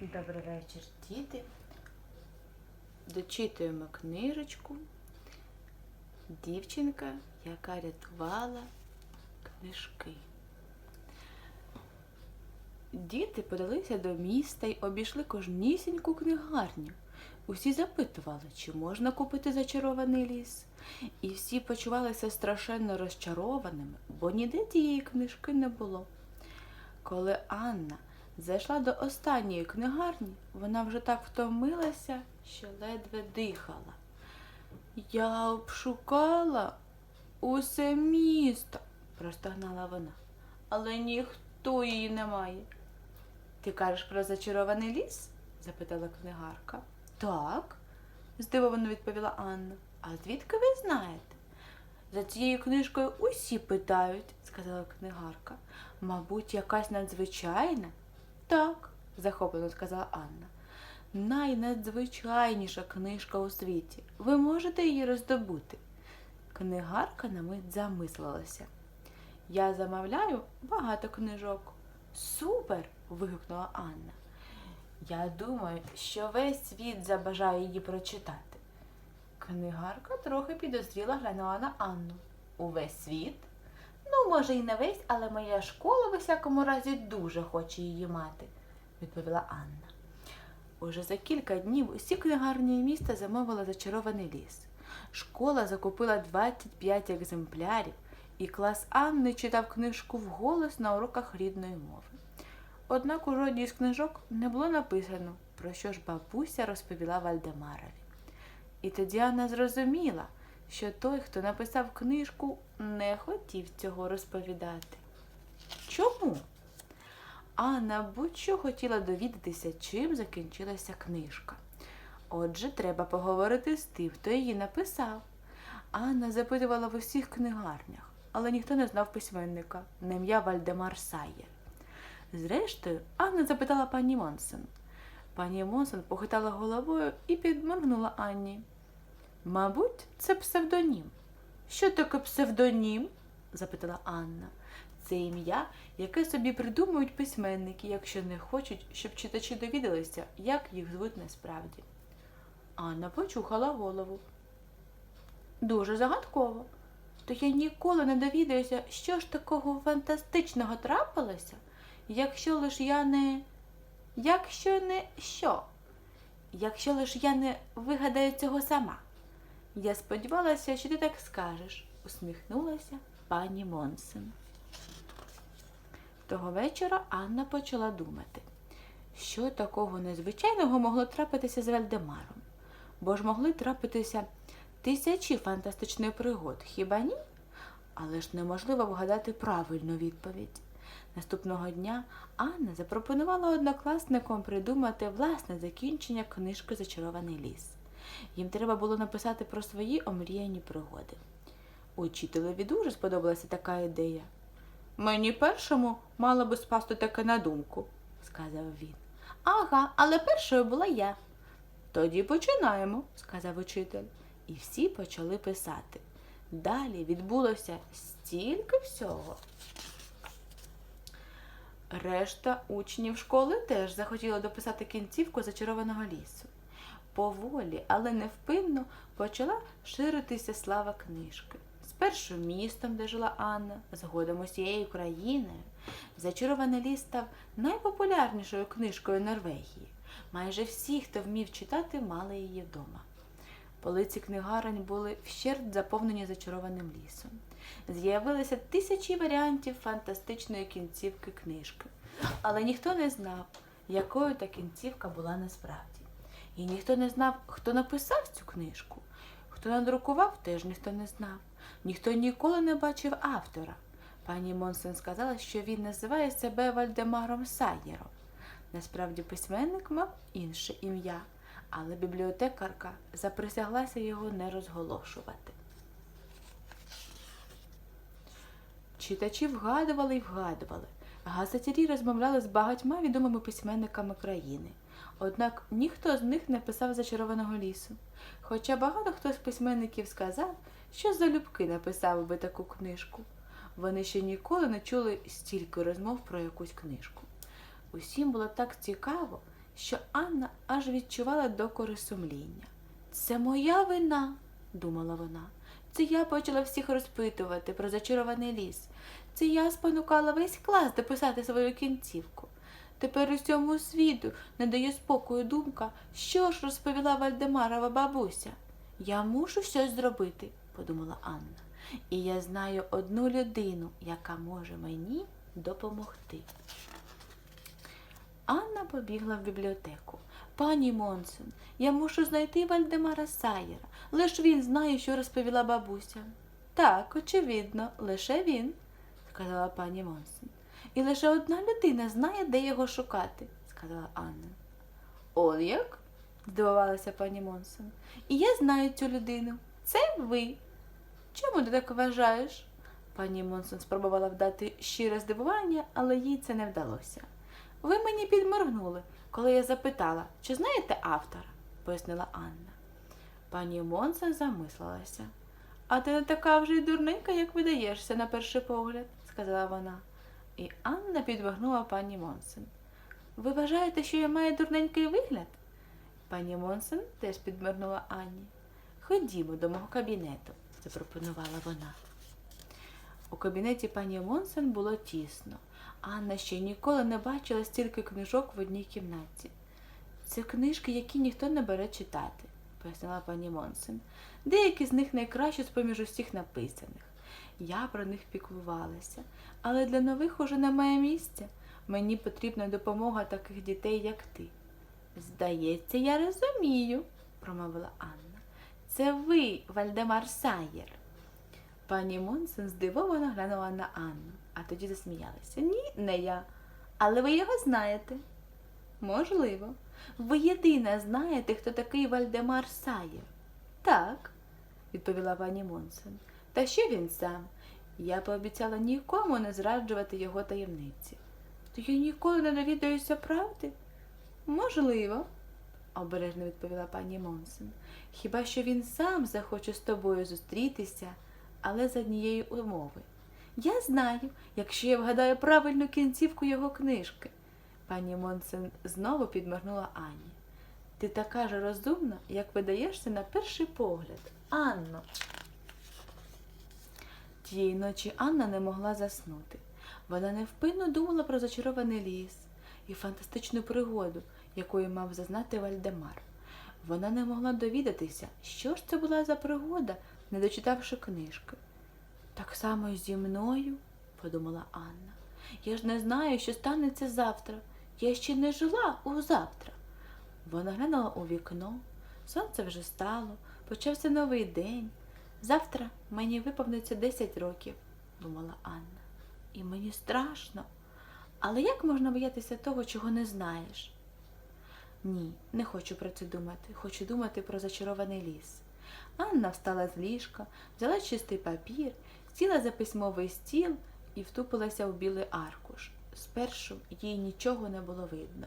Добрий вечір, діти. Дочитуємо книжечку. Дівчинка, яка рятувала книжки. Діти подалися до міста й обійшли кожнісіньку книгарню. Усі запитували, чи можна купити зачарований ліс. І всі почувалися страшенно розчарованими, бо ніде тієї книжки не було. Коли Анна зайшла до останньої книгарні, вона вже так втомилася, що ледве дихала. Я обшукала усе місто, простогнала вона, але ніхто її не має. Ти кажеш про зачарований ліс? запитала книгарка. Так, здивовано відповіла Анна. А звідки ви знаєте? За цією книжкою усі питають, сказала книгарка. Мабуть, якась надзвичайна? Так, захоплено сказала Анна. Найнадзвичайніша книжка у світі. Ви можете її роздобути. Книгарка на мить замислилася. Я замовляю багато книжок. Супер. вигукнула Анна. Я думаю, що весь світ забажає її прочитати. Книгарка трохи підозріла глянула на Анну. Увесь світ? Ну, може, і не весь, але моя школа в усякому разі дуже хоче її мати, відповіла Анна. Уже за кілька днів усі книгарні міста замовили зачарований ліс. Школа закупила 25 екземплярів, і клас Анни читав книжку вголос на уроках рідної мови. Однак у жодній з книжок не було написано, про що ж бабуся розповіла Вальдемарові. І тоді Анна зрозуміла, що той, хто написав книжку, не хотів цього розповідати. Чому? Анна будь-що хотіла довідатися, чим закінчилася книжка. Отже, треба поговорити з тим, хто її написав. Анна запитувала в усіх книгарнях, але ніхто не знав письменника на ім'я Вальдемар Сайєр. Зрештою, Анна запитала пані Монсен. Пані Монсен похитала головою і підморгнула Анні. Мабуть, це псевдонім. Що таке псевдонім? запитала Анна. Це ім'я, яке собі придумують письменники, якщо не хочуть, щоб читачі довідалися, як їх звуть насправді. Анна почухала голову. Дуже загадково. То я ніколи не довідаюся, що ж такого фантастичного трапилося, якщо лиш я не. Якщо не що? Якщо лиш я не вигадаю цього сама. Я сподівалася, що ти так скажеш, усміхнулася пані Монсен. Того вечора Анна почала думати, що такого незвичайного могло трапитися з Вальдемаром, бо ж могли трапитися тисячі фантастичних пригод, хіба ні? Але ж неможливо вгадати правильну відповідь. Наступного дня Анна запропонувала однокласникам придумати власне закінчення книжки Зачарований ліс. Їм треба було написати про свої омріяні пригоди. Учителеві дуже сподобалася така ідея. Мені першому мало би спасти таке на думку, сказав він. Ага, але першою була я. Тоді починаємо, сказав учитель, і всі почали писати. Далі відбулося стільки всього. Решта учнів школи теж захотіла дописати кінцівку зачарованого лісу. Поволі, але невпинно почала ширитися слава книжки. Спершу містом, де жила Анна, згодом усією країною. Зачарований ліс став найпопулярнішою книжкою Норвегії. Майже всі, хто вмів читати, мали її вдома. Полиці книгарень були вщерть заповнені зачарованим лісом. З'явилися тисячі варіантів фантастичної кінцівки книжки, але ніхто не знав, якою та кінцівка була насправді. І ніхто не знав, хто написав цю книжку. Хто надрукував, теж ніхто не знав. Ніхто ніколи не бачив автора. Пані Монсен сказала, що він називає себе Вальдемаром Сайєром. Насправді письменник мав інше ім'я, але бібліотекарка заприсяглася його не розголошувати. Читачі вгадували й вгадували. Газетярі розмовляли з багатьма відомими письменниками країни. Однак ніхто з них не писав зачарованого лісу. Хоча багато хто з письменників сказав, що залюбки написав би таку книжку. Вони ще ніколи не чули стільки розмов про якусь книжку. Усім було так цікаво, що Анна аж відчувала докори сумління. Це моя вина, думала вона. Це я почала всіх розпитувати про зачарований ліс. Це я спонукала весь клас дописати свою кінцівку. Тепер усьому світу не дає спокою думка, що ж розповіла Вальдемарова бабуся. Я мушу щось зробити, подумала Анна. І я знаю одну людину, яка може мені допомогти. Анна побігла в бібліотеку. Пані Монсон, я мушу знайти Вальдемара Сайєра. Лиш він знає, що розповіла бабуся. Так, очевидно, лише він, сказала пані Монсон. І лише одна людина знає, де його шукати, сказала Анна. Он як? здивувалася пані Монсон. І я знаю цю людину. Це ви. Чому ти так вважаєш? Пані Монсон спробувала вдати щире здивування, але їй це не вдалося. Ви мені підморгнули, коли я запитала, чи знаєте автора, пояснила Анна. Пані Монсон замислилася. А ти не така вже й дурненька, як видаєшся на перший погляд, сказала вона. І Анна підморгнула пані Монсон. Ви вважаєте, що я маю дурненький вигляд? Пані Монсон теж підморгнула Анні. Ходімо до мого кабінету, запропонувала вона. У кабінеті пані Монсон було тісно. Анна ще ніколи не бачила стільки книжок в одній кімнаті. Це книжки, які ніхто не бере читати, пояснила пані Монсен. Деякі з них найкращі з-поміж усіх написаних. Я про них піклувалася, але для нових уже немає місця. Мені потрібна допомога таких дітей, як ти. Здається, я розумію, промовила Анна. Це ви, Вальдемар Сайєр. Пані Монсен здивовано глянула на Анну, а тоді засміялася. Ні, не я. Але ви його знаєте. Можливо. Ви єдина знаєте, хто такий Вальдемар Сайєр. Так, відповіла пані Монсен. Та що він сам? Я пообіцяла нікому не зраджувати його таємниці. То я ніколи не довідаюся правди? Можливо, обережно відповіла пані Монсен. Хіба що він сам захоче з тобою зустрітися, але за однієї умови. Я знаю, якщо я вгадаю правильну кінцівку його книжки. Пані Монсен знову підморгнула Анні. Ти така ж розумна, як видаєшся на перший погляд. Анно. Тієї ночі Анна не могла заснути. Вона невпинно думала про зачарований ліс і фантастичну пригоду, якою мав зазнати Вальдемар. Вона не могла довідатися, що ж це була за пригода, не дочитавши книжки. Так само і зі мною, подумала Анна. Я ж не знаю, що станеться завтра. Я ще не жила у завтра. Вона глянула у вікно, сонце вже стало, почався новий день. Завтра мені виповниться 10 років, думала Анна. І мені страшно. Але як можна боятися того, чого не знаєш? Ні, не хочу про це думати. Хочу думати про зачарований ліс. Анна встала з ліжка, взяла чистий папір, сіла за письмовий стіл і втупилася в білий аркуш. Спершу їй нічого не було видно,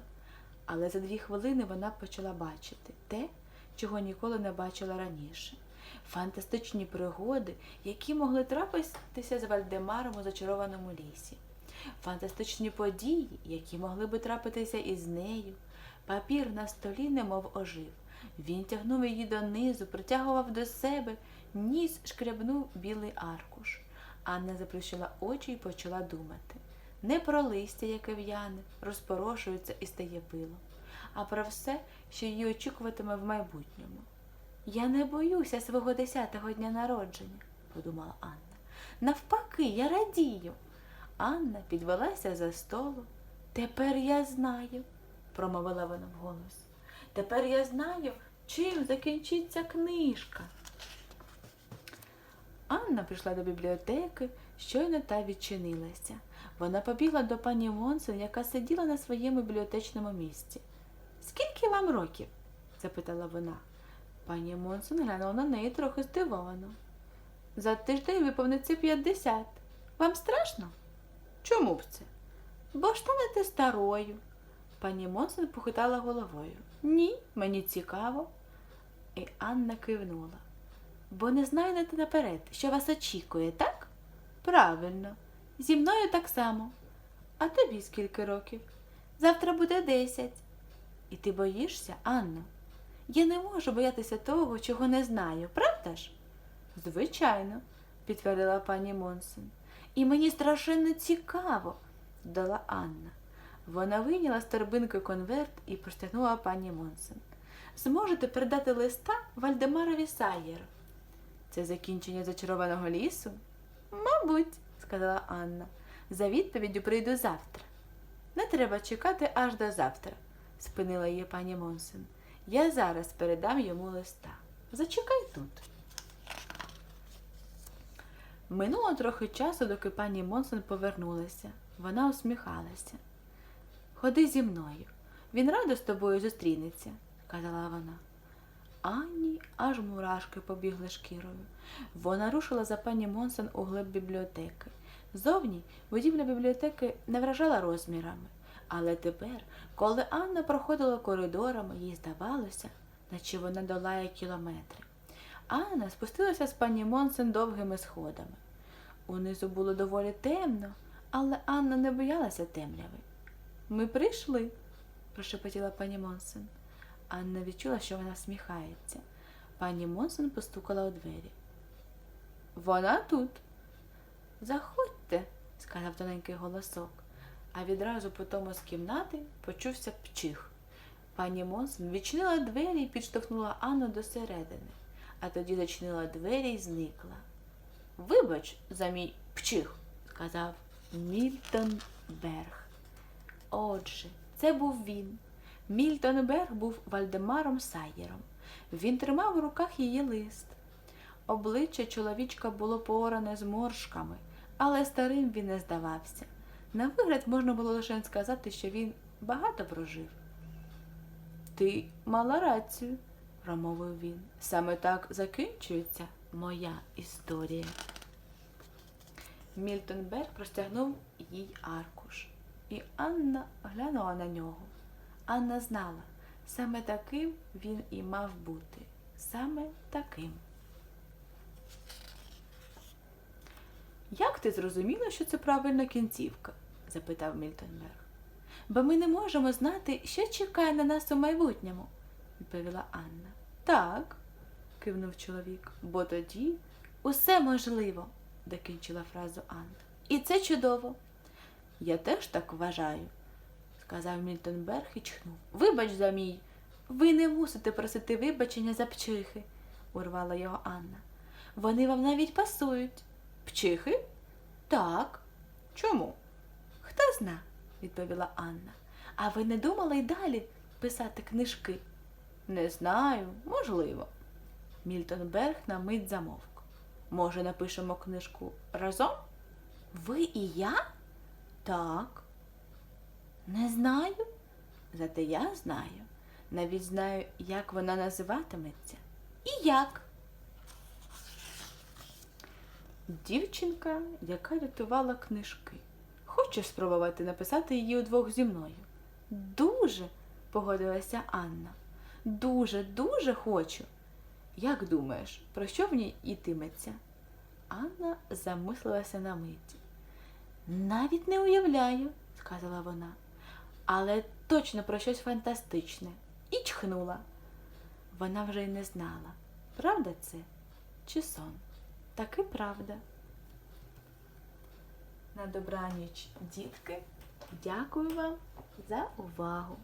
але за дві хвилини вона почала бачити те, чого ніколи не бачила раніше. Фантастичні пригоди, які могли трапитися з Вальдемаром у зачарованому лісі. Фантастичні події, які могли би трапитися із нею. Папір на столі немов ожив. Він тягнув її донизу, притягував до себе, ніс шкрябнув білий аркуш. Анна заплющила очі і почала думати. Не про листя, яке в'яне, розпорошується і стає пилом, а про все, що її очікуватиме в майбутньому. Я не боюся свого десятого дня народження, подумала Анна. Навпаки, я радію. Анна підвелася за столу. Тепер я знаю, промовила вона вголос. Тепер я знаю, чим закінчиться книжка. Анна прийшла до бібліотеки, щойно та відчинилася. Вона побігла до пані Монсон, яка сиділа на своєму бібліотечному місці. Скільки вам років? запитала вона. Пані Монсон глянула на неї трохи здивовано. За тиждень виповниться 50. Вам страшно? Чому б це? Бо ж станете старою. Пані Монсон похитала головою. Ні, мені цікаво. І Анна кивнула. Бо не знаєте наперед, що вас очікує, так? Правильно. Зі мною так само. А тобі скільки років? Завтра буде десять. І ти боїшся, Анно? Я не можу боятися того, чого не знаю, правда ж? Звичайно, підтвердила пані Монсон. І мені страшенно цікаво, додала Анна. Вона вийняла з торбинки конверт і простягнула пані Монсон. Зможете передати листа Вальдемарові Сайєру. Це закінчення зачарованого лісу? Мабуть, сказала Анна. За відповіддю прийду завтра. Не треба чекати аж до завтра, спинила її пані Монсен. Я зараз передам йому листа. Зачекай тут. Минуло трохи часу, доки пані Монсон повернулася. Вона усміхалася. Ходи зі мною. Він радо з тобою зустрінеться, сказала вона. Анні аж мурашки побігли шкірою. Вона рушила за пані Монсон у глиб бібліотеки. Зовні будівля бібліотеки не вражала розмірами, але тепер, коли Анна проходила коридорами, їй здавалося, наче вона долає кілометри. Анна спустилася з пані Монсен довгими сходами. Унизу було доволі темно, але Анна не боялася темряви. Ми прийшли, прошепотіла пані Монсен. Анна відчула, що вона сміхається. Пані Монсон постукала у двері. Вона тут. Заходьте, сказав тоненький голосок, а відразу по тому з кімнати почувся пчих. Пані Монсон відчинила двері і підштовхнула Анну до середини, а тоді зачинила двері і зникла. Вибач за мій пчих, сказав Мільтон Берг. Отже, це був він. Мільтон Берг був Вальдемаром Сайєром. Він тримав у руках її лист. Обличчя чоловічка було пооране зморшками, але старим він не здавався. На вигляд можна було лише сказати, що він багато прожив. Ти мала рацію, промовив він. Саме так закінчується моя історія. Мільтон Берг простягнув їй аркуш, і Анна глянула на нього. Анна знала, саме таким він і мав бути. Саме таким. Як ти зрозуміла, що це правильна кінцівка? запитав Мільтонберг. Бо ми не можемо знати, що чекає на нас у майбутньому, відповіла Анна. Так, кивнув чоловік, бо тоді усе можливо, докінчила фразу Анна. І це чудово. Я теж так вважаю, сказав Мільтонберг і чхнув. Вибач за мій. Ви не мусите просити вибачення за пчихи, урвала його Анна. Вони вам навіть пасують. Пчихи? Так. Чому? Хто зна, відповіла Анна. А ви не думали й далі писати книжки? Не знаю, можливо. Мільтон Берг на мить замовк. Може, напишемо книжку разом? Ви і я? Так. Не знаю. Зате я знаю. Навіть знаю, як вона називатиметься. І як. Дівчинка, яка рятувала книжки. Хочеш спробувати написати її удвох зі мною? Дуже, погодилася Анна. Дуже, дуже хочу. Як думаєш, про що в ній ітиметься? Анна замислилася на мить. Навіть не уявляю, сказала вона, але точно про щось фантастичне. І чхнула. Вона вже й не знала, правда це чи сон. Таки правда. На добраніч, дітки, дякую вам за увагу.